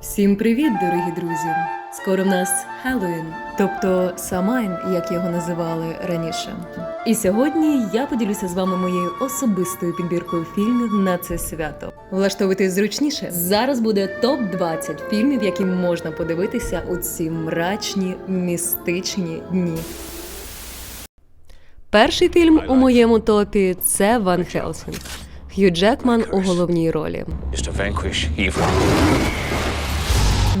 Всім привіт, дорогі друзі! Скоро в нас Хеллоуін, тобто Самайн, як його називали раніше. І сьогодні я поділюся з вами моєю особистою підбіркою фільмів на це свято. Влаштовуйтесь зручніше. Зараз буде топ 20 фільмів, які можна подивитися у ці мрачні містичні дні. Перший фільм у моєму топі це Ван Хелсінг. Хью Джекман у головній ролі.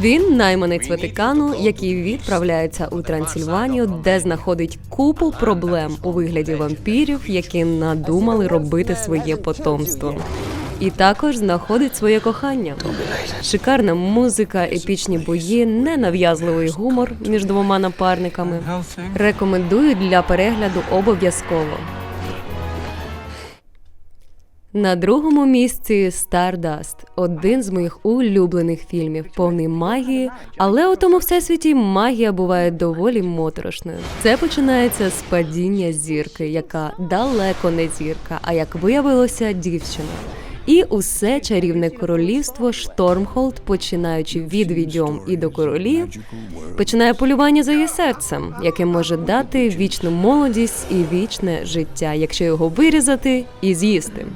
Він найманець Ватикану, який відправляється у Трансильванію, де знаходить купу проблем у вигляді вампірів, які надумали робити своє потомство. І також знаходить своє кохання. Шикарна музика, епічні бої, ненав'язливий гумор між двома напарниками. Рекомендую для перегляду обов'язково. На другому місці Stardust – один з моїх улюблених фільмів, повний магії, але у тому всесвіті магія буває доволі моторошною. Це починається з падіння зірки, яка далеко не зірка, а як виявилося, дівчина. І усе чарівне королівство Штормхолд, починаючи від відьом і до королів, починає полювання за її серцем, яке може дати вічну молодість і вічне життя, якщо його вирізати і з'їсти.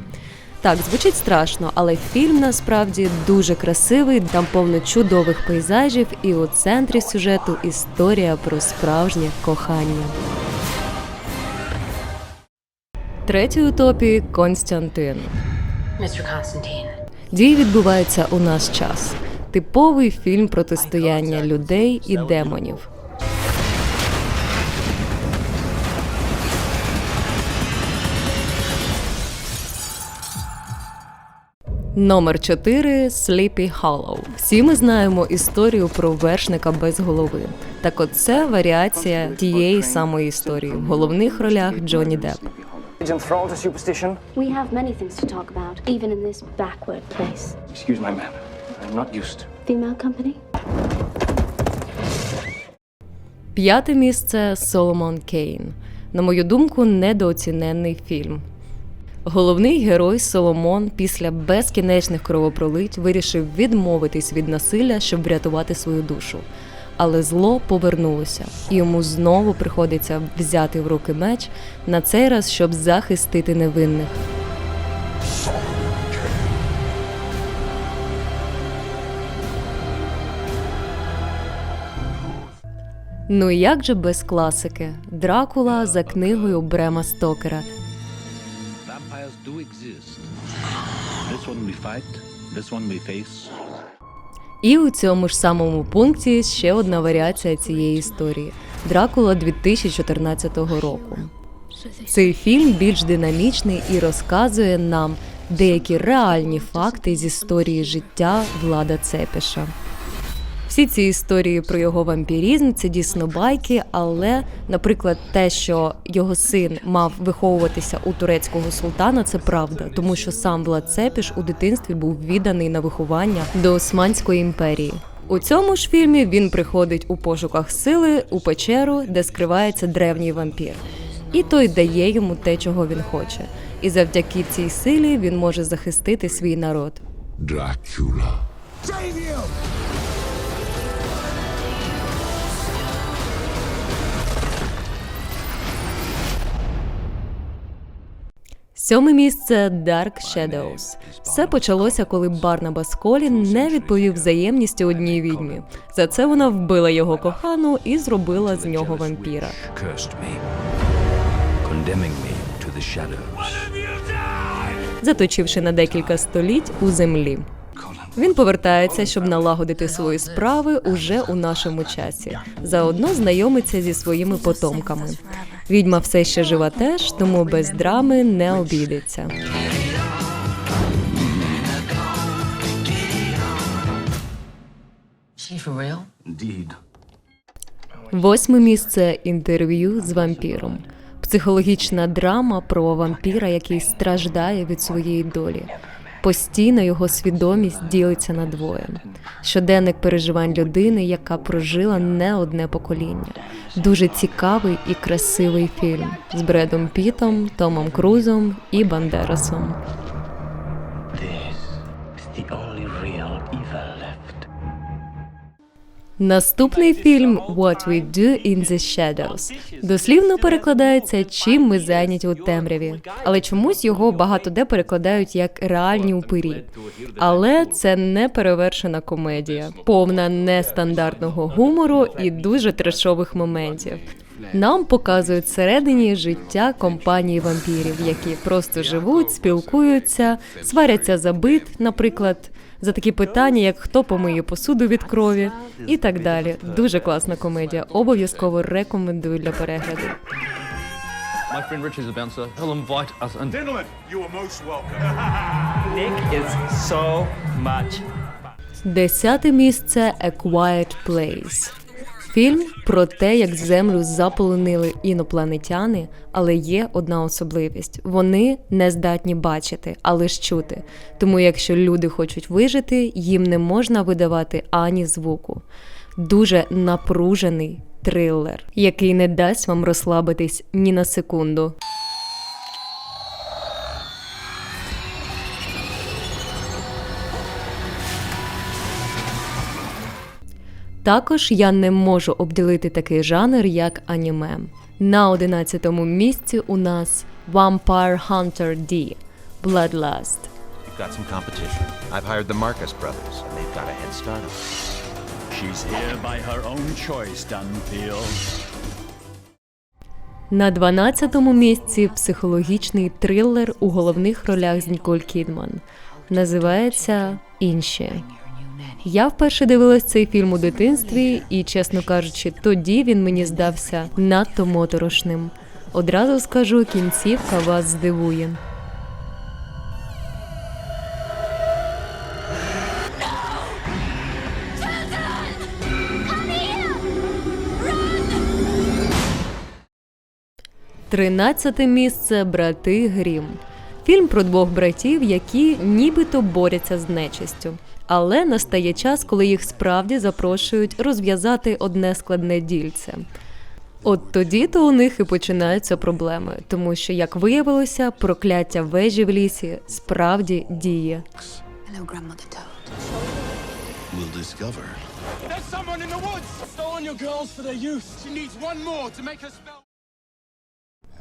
Так, звучить страшно, але фільм насправді дуже красивий, там повно чудових пейзажів, і у центрі сюжету історія про справжнє кохання. Третій у топі Константин. Дії відбуваються у наш час. Типовий фільм протистояння людей і демонів. Номер 4 Sleepy Hollow. Всі ми знаємо історію про вершника без голови. Так от це варіація тієї самої історії в головних ролях Джонні Депп. enthralled to superstition? We have many things to talk about, even in this backward place. Excuse my manner. I'm not used. Female company? П'яте місце Соломон Кейн. На мою думку, недооціненний фільм. Головний герой Соломон після безкінечних кровопролить вирішив відмовитись від насилля, щоб врятувати свою душу. Але зло повернулося, і йому знову приходиться взяти в руки меч на цей раз, щоб захистити невинних. Ну як же без класики? Дракула за книгою Брема Стокера. Do exist. This one we fight, this one we face. І у цьому ж самому пункті ще одна варіація цієї історії Дракула 2014 року. Цей фільм більш динамічний і розказує нам деякі реальні факти з історії життя Влада Цепіша. Всі ці історії про його вампірізм це дійсно байки, але, наприклад, те, що його син мав виховуватися у турецького султана, це правда, тому що сам Влад Цепіш у дитинстві був відданий на виховання до Османської імперії. У цьому ж фільмі він приходить у пошуках сили у печеру, де скривається древній вампір. І той дає йому те, чого він хоче. І завдяки цій силі він може захистити свій народ. Dracula. Сьоме місце Dark Shadows. Все почалося, коли Барнабас Колін не відповів взаємністю одній відьмі. За це вона вбила його кохану і зробила з нього вампіра. Заточивши на декілька століть у землі. Він повертається, щоб налагодити свої справи уже у нашому часі. Заодно знайомиться зі своїми потомками. Відьма все ще жива теж, тому без драми не обійдеться. Восьме місце інтерв'ю з вампіром. Психологічна драма про вампіра, який страждає від своєї долі. Постійно його свідомість ділиться на двоє. Щоденник переживань людини, яка прожила не одне покоління. Дуже цікавий і красивий фільм з Бредом Пітом, Томом Крузом і Бандерасом. This is the only real evil left. Наступний фільм What We Do in the Shadows. Дослівно перекладається Чим ми зайняті у темряві, але чомусь його багато де перекладають як реальні упирі. Але це не перевершена комедія, повна нестандартного гумору і дуже трешових моментів. Нам показують всередині життя компанії вампірів, які просто живуть, спілкуються, сваряться за бит, наприклад, за такі питання, як хто помиє посуду від крові, і так далі. Дуже класна комедія. Обов'язково рекомендую для перегляду. My friend Richard's a bouncer. He'll invite us in. Gentlemen, you are most welcome. Nick is so much Десяте місце A Quiet Place. Фільм про те, як землю заполонили інопланетяни, але є одна особливість: вони не здатні бачити, а лише чути. Тому, якщо люди хочуть вижити, їм не можна видавати ані звуку. Дуже напружений трилер, який не дасть вам розслабитись ні на секунду. Також я не можу обділити такий жанр, як аніме. На одинадцятому місці у нас Vampire Hunter D Bloodlust. Got some competition. I've hired the Marcus brothers, and they've got a head start on us. She's here by her own choice, Dunfield. На 12-му місці психологічний трилер у головних ролях з Ніколь Кідман. Називається Інші. Я вперше дивилась цей фільм у дитинстві, і, чесно кажучи, тоді він мені здався надто моторошним. Одразу скажу, кінцівка вас здивує. Тринадцяте місце Брати Грім. Фільм про двох братів, які нібито борються з нечистю. Але настає час, коли їх справді запрошують розв'язати одне складне дільце. От тоді то у них і починаються проблеми, тому що, як виявилося, прокляття вежі в лісі справді діє.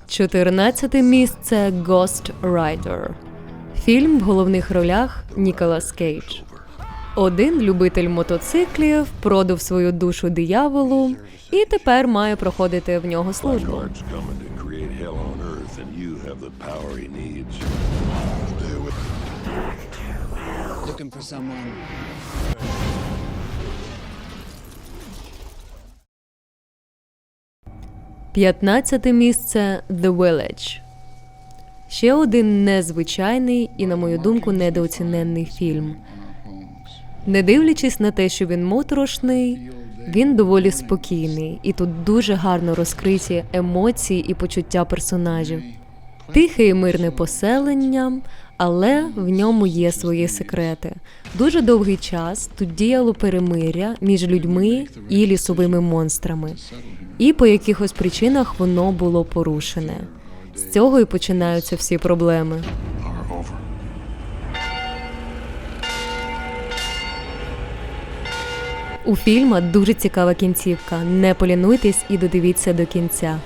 14 місце Ghost Rider. Фільм в головних ролях Ніколас Кейдж. Один любитель мотоциклів продав свою душу дияволу і тепер має проходити в нього службу. П'ятнадцяте місце The Village. Ще один незвичайний і, на мою думку, недооціненний фільм. Не дивлячись на те, що він моторошний, він доволі спокійний, і тут дуже гарно розкриті емоції і почуття персонажів. Тихе і мирне поселення, але в ньому є свої секрети. Дуже довгий час тут діяло перемиря між людьми і лісовими монстрами, і по якихось причинах воно було порушене. З цього і починаються всі проблеми. У фільма дуже цікава кінцівка. Не полінуйтесь і додивіться до кінця.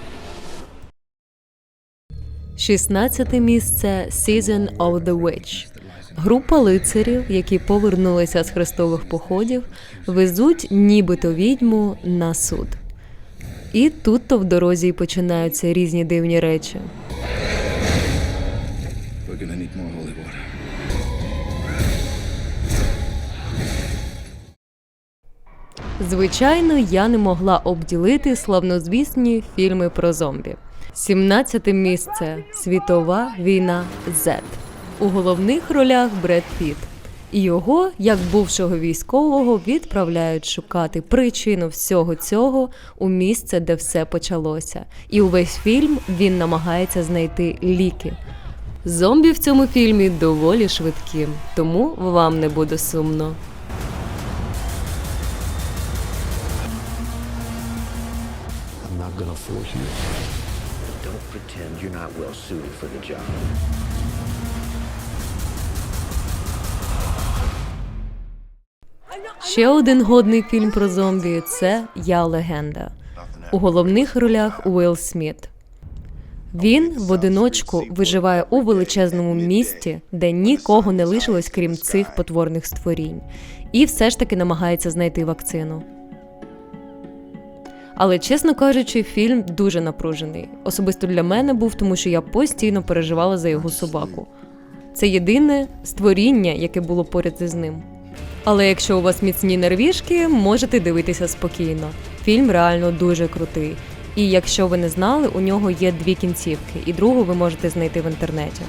16 місце Season of the Witch. Група лицарів, які повернулися з хрестових походів, везуть нібито відьму на суд. І тут то в дорозі й починаються різні дивні речі. Звичайно, я не могла обділити славнозвісні фільми про зомбі. 17 місце Світова війна Z. У головних ролях Бред Піт. І його, як бувшого військового, відправляють шукати причину всього цього у місце, де все почалося. І увесь фільм він намагається знайти ліки. Зомбі в цьому фільмі доволі швидкі, тому вам не буде сумно. Gonna force you. Don't pretend you're not well suited for the job. Ще один годний фільм про зомбі це Я легенда. У головних ролях Уилл Сміт. Він в одиночку виживає у величезному місті, де нікого не лишилось, крім цих потворних створінь, і все ж таки намагається знайти вакцину. Але чесно кажучи, фільм дуже напружений. Особисто для мене був, тому що я постійно переживала за його собаку. Це єдине створіння, яке було поряд із ним. Але якщо у вас міцні нервішки, можете дивитися спокійно. Фільм реально дуже крутий. І якщо ви не знали, у нього є дві кінцівки, і другу ви можете знайти в інтернеті.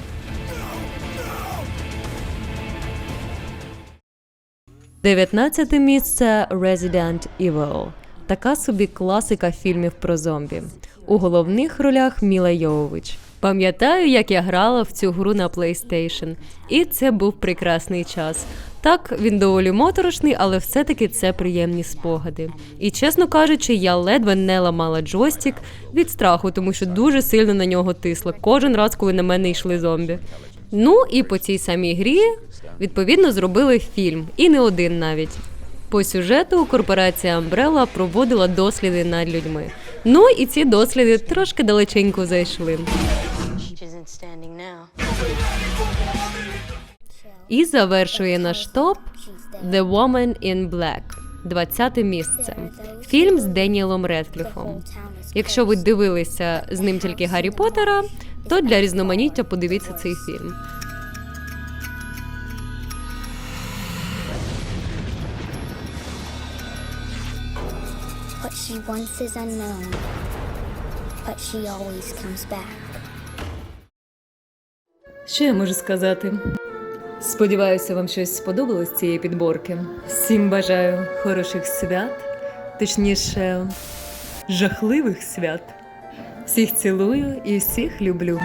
Дев'ятнадцяте місце Resident Evil. Така собі класика фільмів про зомбі. У головних ролях Міла Йовович. Пам'ятаю, як я грала в цю гру на PlayStation, і це був прекрасний час. Так, він доволі моторошний, але все-таки це приємні спогади. І чесно кажучи, я ледве не ламала джойстик від страху, тому що дуже сильно на нього тисла кожен раз, коли на мене йшли зомбі. Ну і по цій самій грі відповідно зробили фільм, і не один навіть. По сюжету корпорація Umbrella проводила досліди над людьми. Ну і ці досліди трошки далеченько зайшли. І завершує наш топ The Woman in Black. 20 місце. Фільм з Деніелом Редкліфом. Якщо ви дивилися з ним тільки Гаррі Поттера, то для різноманіття подивіться цей фільм. Wants is unknown, but she always comes back. Що я можу сказати? Сподіваюся, вам щось сподобалось цієї підборки. Всім бажаю хороших свят, точніше, жахливих свят. Всіх цілую і всіх люблю.